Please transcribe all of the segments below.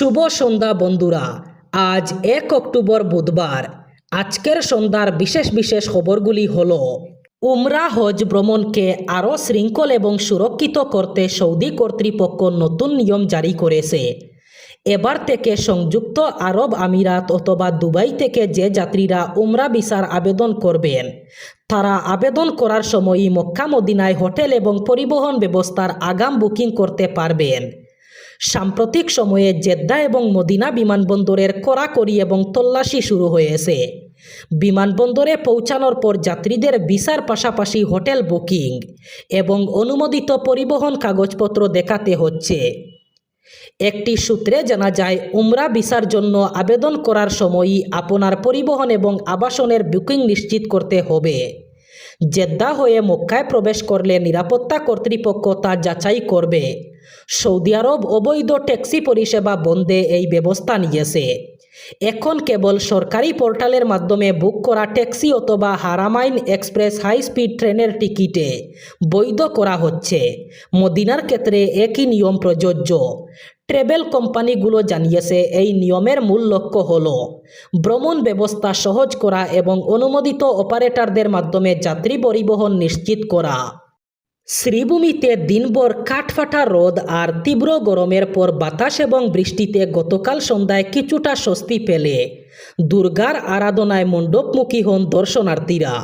শুভ সন্ধ্যা বন্ধুরা। আজ এক অক্টোবর বুধবার। আজকের সন্ধ্যার বিশেষ বিশেষ খবরগুলি হল, উমরা হজ ভ্রমণকে আরও শৃঙ্খল এবং সুরক্ষিত করতে সৌদি কর্তৃপক্ষ নতুন নিয়ম জারি করেছে। এবার থেকে সংযুক্ত আরব আমিরাত অথবা দুবাই থেকে যে যাত্রীরা উমরা ভিসার আবেদন করবেন, তারা আবেদন করার সময়ই মক্কা মদিনায় হোটেল এবং পরিবহন ব্যবস্থার আগাম বুকিং করতে পারবেন। সাম্প্রতিক সময়ে জেদ্দা এবং মদিনা বিমানবন্দরের কড়াকড়ি এবং তল্লাশি শুরু হয়েছে। বিমানবন্দরে পৌঁছানোর পর যাত্রীদের ভিসার পাশাপাশি হোটেল বুকিং এবং অনুমোদিত পরিবহন কাগজপত্র দেখাতে হচ্ছে। একটি সূত্রে জানা যায়, উমরা ভিসার জন্য আবেদন করার সময়ই আপনার পরিবহন এবং আবাসনের বুকিং নিশ্চিত করতে হবে। জেদ্দা হয়ে মক্কায় প্রবেশ করলে নিরাপত্তা কর্তৃপক্ষ তা যাচাই করবে। সৌদি আরব অবৈধ ট্যাক্সি পরিষেবা বন্ধে এই ব্যবস্থা নিয়েছে। এখন কেবল সরকারি পোর্টালের মাধ্যমে বুক করা ট্যাক্সি অথবা হারামাইন এক্সপ্রেস হাই স্পিড ট্রেনের টিকিটে বৈধ করা হচ্ছে। মদিনার ক্ষেত্রে একই নিয়ম প্রযোজ্য। ট্রেভেল কোম্পানিগুলো জানিয়েছে, এই নিয়মের মূল লক্ষ্য হল ভ্রমণ ব্যবস্থা সহজ করা এবং অনুমোদিত অপারেটরদের মাধ্যমে যাত্রী পরিবহন নিশ্চিত করা। শ্রীভূমিতে দিনভর কাঠফাটা রোদ আর তীব্র গরমের পর বাতাস এবং বৃষ্টিতে গতকাল সন্ধ্যায় কিছুটা স্বস্তি পেলে দুর্গার আরাধনায় মণ্ডপমুখী হন দর্শনার্থীরা।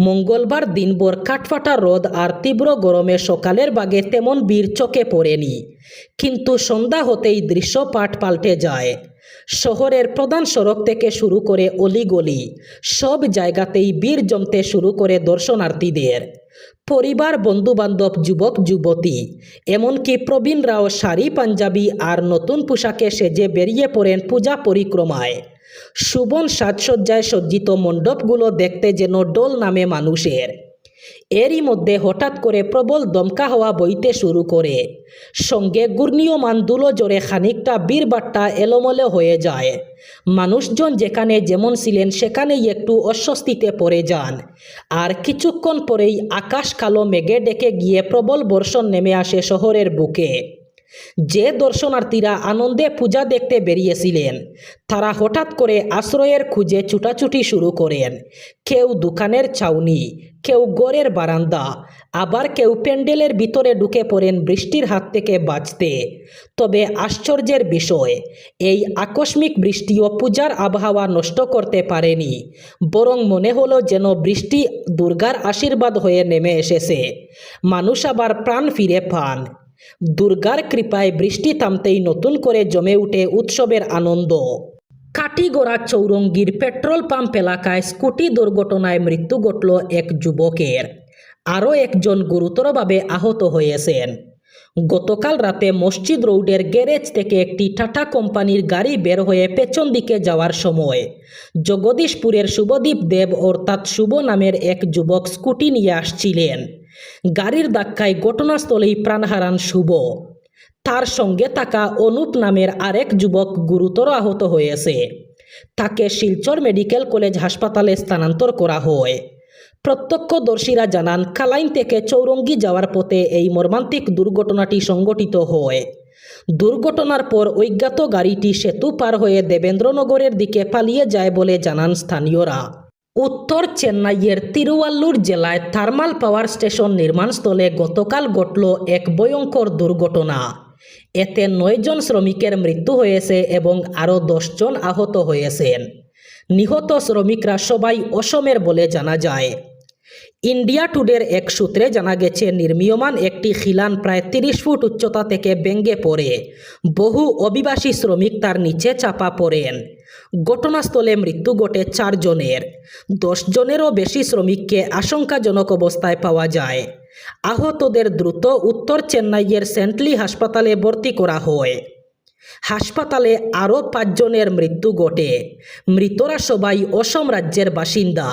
মঙ্গলবার দিনভর কাঠফাটা রোদ আর তীব্র গরমে সকালের বাগে তেমন বীর চোখে পড়েনি। কিন্তু সন্ধ্যা হতেই দৃশ্যপাট পাল্টে যায়। শহরের প্রধান সড়ক থেকে শুরু করে অলিগলি, সব জায়গাতেই বীর জমতে শুরু করে দর্শনার্থীদের। পরিবার, বন্ধুবান্ধব, যুবক, যুবতী, এমনকি প্রবীণরাও শাড়ি, পাঞ্জাবি আর নতুন পোশাকে সেজে বেরিয়ে পড়েন পূজা পরিক্রমায়। সুবন সাজসজ্জায় সজ্জিত মণ্ডপগুলো দেখতে যেন ডোল নামে মানুষের। এরই মধ্যে হঠাৎ করে প্রবল দমকা হওয়া বইতে শুরু করে। সঙ্গে ঘূর্ণীয়মান দুলো জোরে খানিকটা বীরবাট্টা এলোমেলো হয়ে যায়। মানুষজন যেখানে যেমন ছিলেন সেখানেই একটু অস্বস্তিতে পড়ে যান। আর কিছুক্ষণ পরেই আকাশ কালো মেঘে ডেকে গিয়ে প্রবল বর্ষণ নেমে আসে শহরের বুকে। যে দর্শনার্থীরা আনন্দে পূজা দেখতে বেরিয়েছিলেন, তারা হঠাৎ করে আশ্রয়ের খুঁজে ছুটাছুটি শুরু করেন। কেউ দোকানের ছাউনি, কেউ গড়ের বারান্দা, আবার কেউ প্যান্ডেলের ভিতরে ঢুকে পড়েন বৃষ্টির হাত থেকে বাঁচতে। তবে আশ্চর্যের বিষয়, এই আকস্মিক বৃষ্টিও পূজার আবহাওয়া নষ্ট করতে পারেনি, বরং মনে হলো যেন বৃষ্টি দুর্গার আশীর্বাদ হয়ে নেমে এসেছে। মানুষ আবার প্রাণ ফিরে পান। দুর্গার কৃপায় বৃষ্টি থামতেই নতুন করে জমে উঠে উৎসবের আনন্দ। কাটিগড়া চৌরঙ্গীর পেট্রোল পাম্প এলাকায় স্কুটি দুর্ঘটনায় মৃত্যু ঘটল এক যুবকের। আরও একজন গুরুতরভাবে আহত হয়েছেন। গতকাল রাতে মসজিদ রোডের গ্যারেজ থেকে একটি টাটা কোম্পানির গাড়ি বের হয়ে পেছন দিকে যাওয়ার সময় জগদীশপুরের শুভদীপ দেব অর্থাৎ শুভ নামের এক যুবক স্কুটি নিয়ে আসছিলেন। গাড়ির ধাক্কায় ঘটনাস্থলেই প্রাণ হারান শুভ। তার সঙ্গে থাকা অনুপ নামের আরেক যুবক গুরুতর আহত হয়েছে। তাকে শিলচর মেডিকেল কলেজ হাসপাতালে স্থানান্তর করা হয়। প্রত্যক্ষদর্শীরা জানান, কালাইন থেকে চৌরঙ্গি যাওয়ার পথে এই মর্মান্তিক দুর্ঘটনাটি সংঘটিত হয়। দুর্ঘটনার পর অজ্ঞাত গাড়িটি সেতু পার হয়ে দেবেন্দ্রনগরের দিকে পালিয়ে যায় বলে জানান স্থানীয়রা। উত্তর চেন্নাইয়ের তিরুয়াল্লুর জেলায় থার্মাল পাওয়ার স্টেশন নির্মাণস্থলে গতকাল ঘটল এক ভয়ঙ্কর দুর্ঘটনা। এতে নয়জন শ্রমিকের মৃত্যু হয়েছে এবং আরও দশজন আহত হয়েছেন। নিহত শ্রমিকরা সবাই অসমের বলে জানা যায়। ইন্ডিয়া টুডের এক সূত্রে জানা গেছে, নির্মীয়মান একটি খিলান প্রায় তিরিশ ফুট উচ্চতা থেকে ব্যঙ্গে পড়ে। বহু অভিবাসী শ্রমিক তার নিচে চাপা পড়েন। ঘটনাস্থলে মৃত্যু ঘটে চারজনের জনেরও বেশি শ্রমিককে আশঙ্কাজনক অবস্থায় পাওয়া যায়। আহতদের দ্রুত উত্তর চেন্নাইয়ের সেন্টলি হাসপাতালে ভর্তি করা হয়। হাসপাতালে আরও পাঁচজনের মৃত্যু ঘটে। মৃতরা সবাই অসম রাজ্যের বাসিন্দা।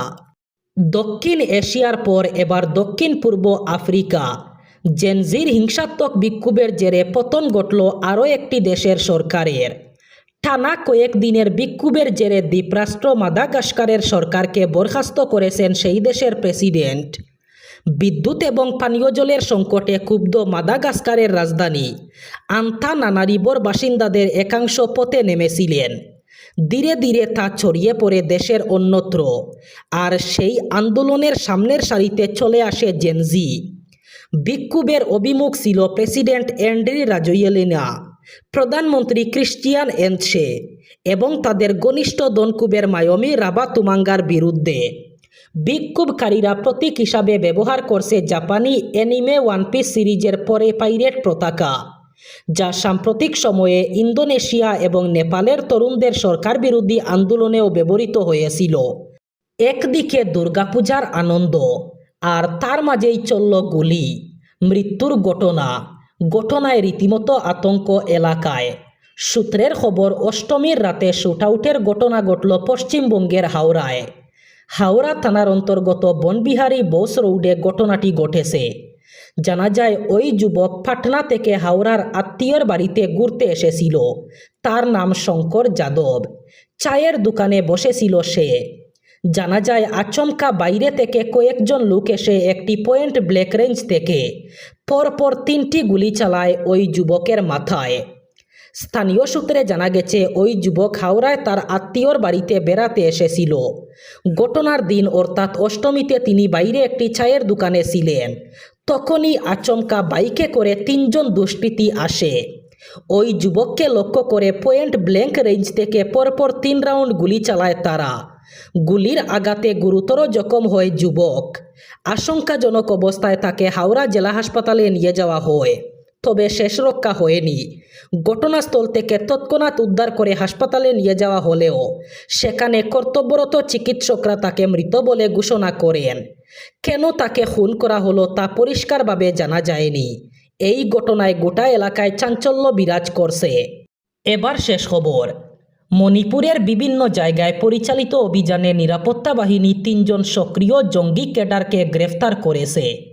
দক্ষিণ এশিয়ার পর এবার দক্ষিণ পূর্ব আফ্রিকা। জেনজির হিংসাত্মক বিক্ষোভের জেরে পতন ঘটল আরও একটি দেশের সরকারের। টানা কয়েক দিনের বিক্ষোভের জেরে দ্বীপরাষ্ট্র মাদাগাস্কারের সরকারকে বরখাস্ত করেছেন সেই দেশের প্রেসিডেন্ট। বিদ্যুৎ এবং পানীয় জলের সংকটে ক্ষুব্ধ মাদাগাস্কারের রাজধানী। আন্থা নানারিবর বাসিন্দাদের একাংশ পথে নেমেছিলেন। ধীরে ধীরে তা ছড়িয়ে পড়ে দেশের অন্যত্র। আর সেই আন্দোলনের সামনের সারিতে চলে আসে জেনজি বিক্ষোভের অভিমুখ ছিল প্রেসিডেন্ট অ্যান্ড্রি রাজয়েলিনা, প্রধানমন্ত্রী ক্রিশ্চিয়ান এনছে এবং তাদের ঘনিষ্ঠ দনকুবের মায়মি রাবা তুমাঙ্গার বিরুদ্ধে। বিক্ষোভকারীরা প্রতীক হিসাবে ব্যবহার করছে জাপানি অ্যানিমে ওয়ান পিস সিরিজের পরে পাইরেট পতাকা। যা সাম্প্রতিক সময়ে ইন্দোনেশিয়া এবং নেপালের তরুণদের সরকার বিরোধী আন্দোলনেও ব্যবহৃত হয়েছিল। একদিকে দুর্গাপূজার আনন্দ, আর তার মাঝেই চলল গুলি, মৃত্যুর ঘটনা। ঘটনায় রীতিমতো আতঙ্ক এলাকায়। সূত্রের খবর, অষ্টমীর রাতে শুটআউটের ঘটনা ঘটল পশ্চিমবঙ্গের হাওড়ায়। হাওড়া থানার অন্তর্গত বনবিহারী বোস রোডে ঘটনাটি ঘটেছে। জানা যায়, ওই যুবক পাটনা থেকে হাওড়ার আত্মীয়র বাড়িতে ঘুরতে এসেছিল। তার নাম শঙ্কর যাদব। চায়ের দোকানে বসেছিল সে। জানা যায়, আচমকা বাইরে থেকে কয়েকজন লোক এসে একটি পয়েন্ট ব্ল্যাক রেঞ্জ থেকে পরপর তিনটি গুলি চালায় ওই যুবকের মাথায়। স্থানীয় সূত্রে জানা গেছে, ওই যুবক হাওড়ায় তার আত্মীয়র বাড়িতে বেড়াতে এসেছিল। ঘটনার দিন অর্থাৎ অষ্টমীতে তিনি বাইরে একটি চায়ের দোকানে ছিলেন। তখনই আচমকা বাইকে করে তিনজন দুষ্কৃতী আসে। ওই যুবককে লক্ষ্য করে পয়েন্ট ব্ল্যাঙ্ক রেঞ্জ থেকে পরপর তিন রাউন্ড গুলি চালায় তারা। গুলির আঘাতে গুরুতর জখম হয় যুবক। আশঙ্কাজনক অবস্থায় তাকে হাওড়া জেলা হাসপাতালে নিয়ে যাওয়া হয়। তবে শেষ রক্ষা হয়নি। ঘটনাস্থল থেকে তৎক্ষণাৎ উদ্ধার করে হাসপাতালে নিয়ে যাওয়া হলেও সেখানে কর্তব্যরত চিকিৎসকরা তাকে মৃত বলে ঘোষণা করেন। কেন তাকে খুন করা হলো তা পরিষ্কারভাবে জানা যায়নি। এই ঘটনায় গোটা এলাকায় চাঞ্চল্য বিরাজ করছে। এবার শেষ খবর। মণিপুরের বিভিন্ন জায়গায় পরিচালিত অভিযানে নিরাপত্তা বাহিনী তিনজন সক্রিয় জঙ্গি ক্যাডারকে গ্রেফতার করেছে।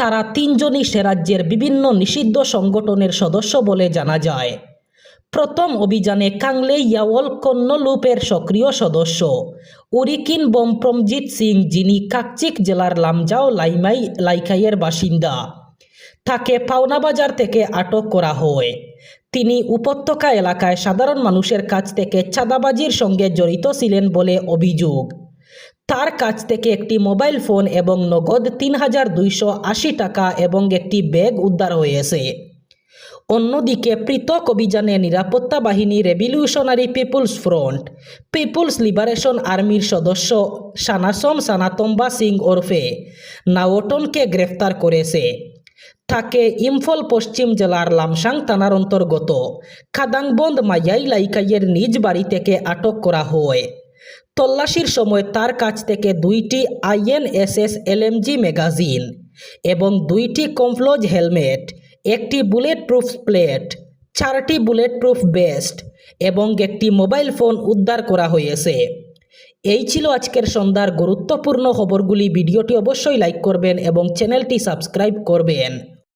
তারা তিনজনই সে রাজ্যের বিভিন্ন নিষিদ্ধ সংগঠনের সদস্য বলে জানা যায়। প্রথম অভিযানে কাংলে ইয়াওল কন্নলুপের সক্রিয় সদস্য। উরিকিন বমপ্রমজিৎ সিং, যিনি কাকচিক জেলার লামজাও লাইমাই লাইকাইয়ের বাসিন্দা, তাকে পাওনাবাজার থেকে আটক করা হয়। তিনি উপত্যকা এলাকায় সাধারণ মানুষের কাছ থেকে চাঁদাবাজির সঙ্গে জড়িত ছিলেন বলে অভিযোগ। তার কাছ থেকে একটি মোবাইল ফোন এবং নগদ তিন হাজার দুইশো আশি টাকা এবং একটি ব্যাগ উদ্ধার হয়েছে। অন্যদিকে পৃথক অভিযানে নিরাপত্তা বাহিনী revolutionary people's front, people's liberation আর্মির সদস্য সানাসম সানাতম্বা সিং ওরফে নাওটনকে গ্রেফতার করেছে। তাকে ইম্ফল পশ্চিম জেলার লামসাং থানার অন্তর্গত খাদাংবন্দ মাইয়াই লাইকাইয়ের নিজ বাড়ি থেকে আটক করা হয়। তল্লাশির সময় তার কাছ থেকে দুইটি আইএনএসএস এলএমজি ম্যাগাজিন এবং দুইটি কমফ্লোজ হেলমেট, একটি বুলেট প্রুফ প্লেট, চারটি বুলেট প্রুফ বেস্ট এবং একটি মোবাইল ফোন উদ্ধার করা হয়েছে। এই ছিল আজকের সন্ধ্যার গুরুত্বপূর্ণ খবরগুলি। ভিডিওটি অবশ্যই লাইক করবেন এবং চ্যানেলটি সাবস্ক্রাইব করবেন।